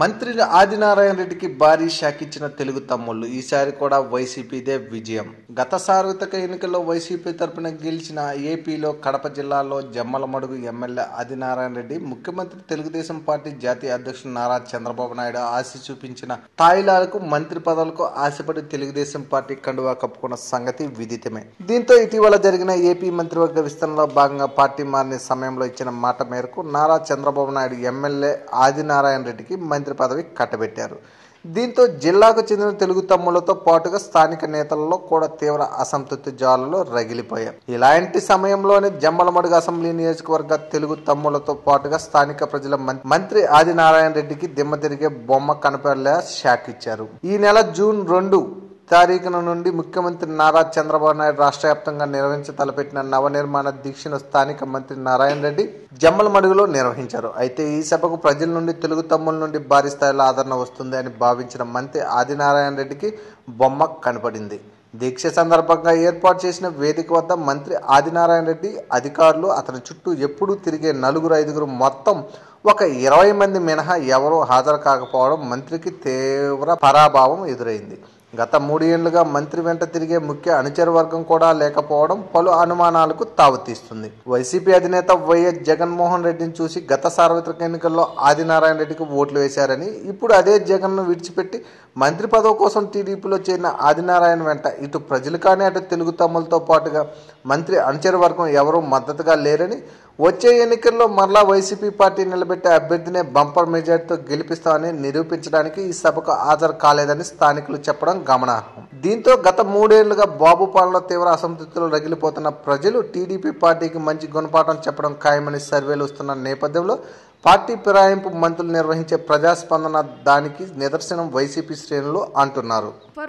మంత్రి ఆదినారాయణ రెడ్డికి భారీ షాక్ ఇచ్చిన తెలుగు తమ్ముళ్ళు. ఈసారి కూడా వైసీపీదే విజయం. గత సార్వత్రిక ఎన్నికల్లో వైసీపీ తరపున గెలిచిన ఏపీలో కడప జిల్లాలో జమ్మలమడుగు ఎమ్మెల్యే ఆదినారాయణ రెడ్డి ముఖ్యమంత్రి తెలుగుదేశం పార్టీ జాతీయ అధ్యక్షుడు నారా చంద్రబాబు నాయుడు ఆశ చూపించిన తాయిలాలకు మంత్రి పదవులకు ఆశపడి తెలుగుదేశం పార్టీ కండువా కప్పుకున్న సంగతి విదితమే. దీంతో ఇటీవల జరిగిన ఏపీ మంత్రివర్గ విస్తరణలో భాగంగా పార్టీ మారిన సమయంలో ఇచ్చిన మాట మేరకు నారా చంద్రబాబు నాయుడు ఎమ్మెల్యే ఆదినారాయణ రెడ్డికి మంత్రి పదవి కట్టబెట్టారు. దీంతో జిల్లాకు చెందిన తెలుగు తమ్ములతో పాటుగా స్థానిక నేతలలో కూడా తీవ్ర అసంతృప్తి జాలలో రగిలిపోయాయి ఇలాంటి సమయంలోనే జమ్మలమడుగు అసెంబ్లీ నియోజకవర్గ తెలుగు తమ్ములతో పాటుగా స్థానిక ప్రజల మంత్రి ఆదినారాయణ రెడ్డికి దిమ్మ తిరిగే బొమ్మ కనపడలే షాక్ ఇచ్చారు. ఈ నెల జూన్ రెండు తారీఖున నుండి ముఖ్యమంత్రి నారా చంద్రబాబు నాయుడు రాష్ట్ర వ్యాప్తంగా నిర్వహించ తలపెట్టిన నవనిర్మాణ దీక్షను స్థానిక మంత్రి నారాయణ రెడ్డి జమ్మలమడుగులో నిర్వహించారు. అయితే ఈ సభకు ప్రజల నుండి తెలుగు తమ్ముల నుండి భారీ స్థాయిలో ఆదరణ వస్తుంది అని భావించిన మంత్రి ఆదినారాయణ రెడ్డికి బొమ్మ కనపడింది. దీక్ష సందర్భంగా ఏర్పాటు చేసిన వేదిక వద్ద మంత్రి ఆదినారాయణ రెడ్డి అధికారులు అతని చుట్టూ ఎప్పుడూ తిరిగే నలుగురు ఐదుగురు మొత్తం ఒక ఇరవై మంది మినహా ఎవరూ హాజరు కాకపోవడం మంత్రికి తీవ్ర పరాభావం ఎదురైంది. గత మూడేళ్ళుగా మంత్రి వెంట తిరిగే ముఖ్య అనుచర వర్గం కూడా లేకపోవడం పలు అనుమానాలకు తావుతీస్తుంది వైసీపీ అధినేత వైఎస్ జగన్మోహన్ రెడ్డిని చూసి గత సార్వత్రిక ఎన్నికల్లో ఆదినారాయణ రెడ్డికి ఓట్లు వేశారని ఇప్పుడు అదే జగన్ను విడిచిపెట్టి మంత్రి పదవి కోసం టీడీపీలో చేరిన ఆదినారాయణ వెంట ఇటు ప్రజలు కానీ అటు తెలుగు తమ్ములతో పాటుగా మంత్రి అనుచర వర్గం ఎవరూ మద్దతుగా లేరని వచ్చే ఎన్నికల్లో మరలా వైసీపీ పార్టీ నిలబెట్టే అభ్యర్థినే బంపర్ మెజార్టీతో గెలిపిస్తామని నిరూపించడానికి ఈ సభకు హాజరు కాలేదని స్థానికులు చెప్పడం గమనార్హం. దీంతో గత మూడేళ్ళుగా బాబు పాలన తీవ్ర అసంతృప్తిలో రగిలిపోతున్న ప్రజలు టీడీపీ పార్టీకి మంచి గుణపాఠం చెప్పడం ఖాయమని సర్వేలు వస్తున్న నేపథ్యంలో పార్టీ ఫిరాయింపు మంత్రులు నిర్వహించే ప్రజాస్పందన దానికి నిదర్శనం వైసీపీ శ్రేణులు అంటున్నారు For.